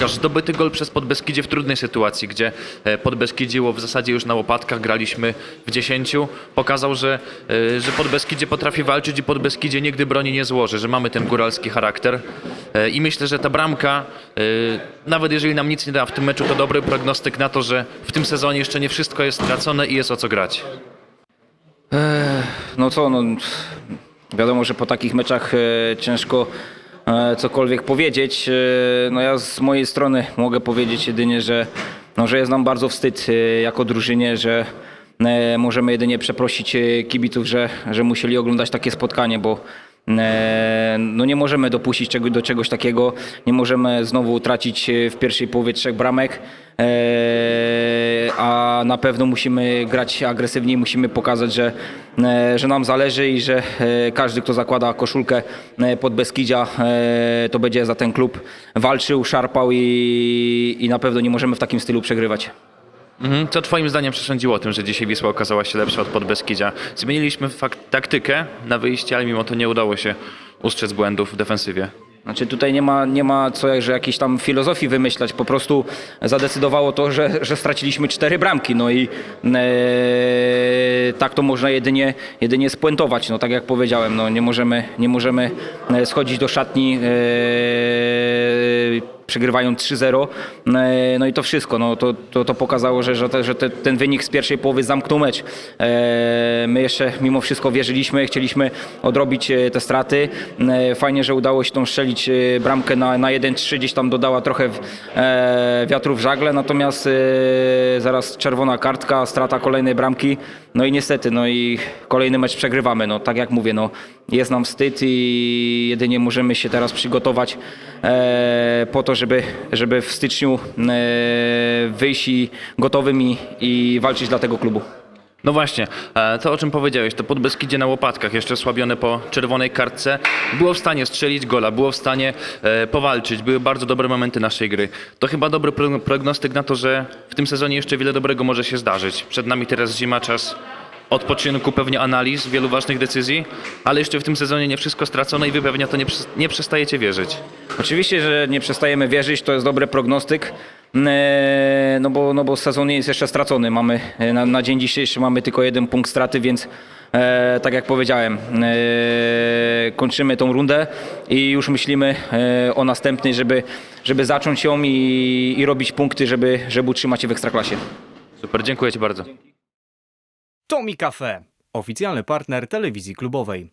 ponieważ zdobyty gol przez Podbeskidzie w trudnej sytuacji, gdzie e, Podbeskidzie było w zasadzie już na łopatkach, graliśmy w 10, pokazał, że, e, że Podbeskidzie potrafi walczyć i Podbeskidzie nigdy broni nie złoży, że mamy ten góralski charakter E, i myślę, że ta bramka, nawet jeżeli nam nic nie da w tym meczu, to dobry prognostyk na to, że w tym sezonie jeszcze nie wszystko jest stracone i jest o co grać. No co, no wiadomo, że po takich meczach ciężko cokolwiek powiedzieć. E, no ja z mojej strony mogę powiedzieć jedynie, że, no, że jest nam bardzo wstyd e, jako drużynie, że e, możemy jedynie przeprosić e, kibiców, że, że musieli oglądać takie spotkanie, bo e, no nie możemy dopuścić do czegoś takiego, nie możemy znowu tracić e, w pierwszej połowie trzech bramek, e, a na pewno musimy grać agresywniej, musimy pokazać, że, e, że nam zależy i że e, każdy, kto zakłada koszulkę e, pod Beskidzia, e, to będzie za ten klub walczył, szarpał i, i na pewno nie możemy w takim stylu przegrywać. Mhm. Co twoim zdaniem przesądziło o tym, że dzisiaj Wisła okazała się lepsza od Podbeskidzia? Zmieniliśmy fakt, taktykę na wyjście, ale mimo to nie udało się ustrzec błędów w defensywie. Znaczy tutaj nie ma, nie ma co, że jakiejś tam filozofii wymyślać, po prostu zadecydowało to, że, że straciliśmy cztery bramki, no i e, tak to można jedynie, jedynie spuentować, no tak jak powiedziałem, no nie możemy, nie możemy e, schodzić do szatni e, przegrywając 3-0, e, no i to wszystko, no to, to, to pokazało, że, że, te, że te, ten wynik z pierwszej połowy zamknął mecz. E, My jeszcze mimo wszystko wierzyliśmy, chcieliśmy odrobić e, te straty. Fajnie, że udało się tą strzelić bramkę na, na 1-3, gdzieś tam dodała trochę wiatru w żagle, natomiast zaraz czerwona kartka, strata kolejnej bramki, no i niestety, no i kolejny mecz przegrywamy, no tak jak mówię, no jest nam wstyd i jedynie możemy się teraz przygotować e, po to, żeby, żeby w styczniu e, wyjść i gotowym i, walczyć dla tego klubu. No właśnie, e, to o czym powiedziałeś, to Podbeskidzie na łopatkach, jeszcze osłabione po czerwonej kartce, było w stanie strzelić gola, było w stanie powalczyć, były bardzo dobre momenty naszej gry. To chyba dobry pro- prognostyk na to, że w tym sezonie jeszcze wiele dobrego może się zdarzyć. Przed nami teraz zima, czas odpoczynku, pewnie analiz, wielu ważnych decyzji, ale jeszcze w tym sezonie nie wszystko stracone i wy pewnie to nie, nie przestajecie wierzyć. Oczywiście, że nie przestajemy wierzyć, to jest dobry prognostyk, e, no bo, no bo sezon nie jest jeszcze stracony. Mamy, e, na, na dzień dzisiejszy mamy tylko jeden punkt straty, więc e, tak jak powiedziałem, e, kończymy tą rundę i już myślimy e, o następnej, żeby, żeby zacząć ją i, i robić punkty, żeby, żeby utrzymać się w Ekstraklasie. Super, dziękuję ci bardzo. Tomi Cafe, oficjalny partner telewizji klubowej.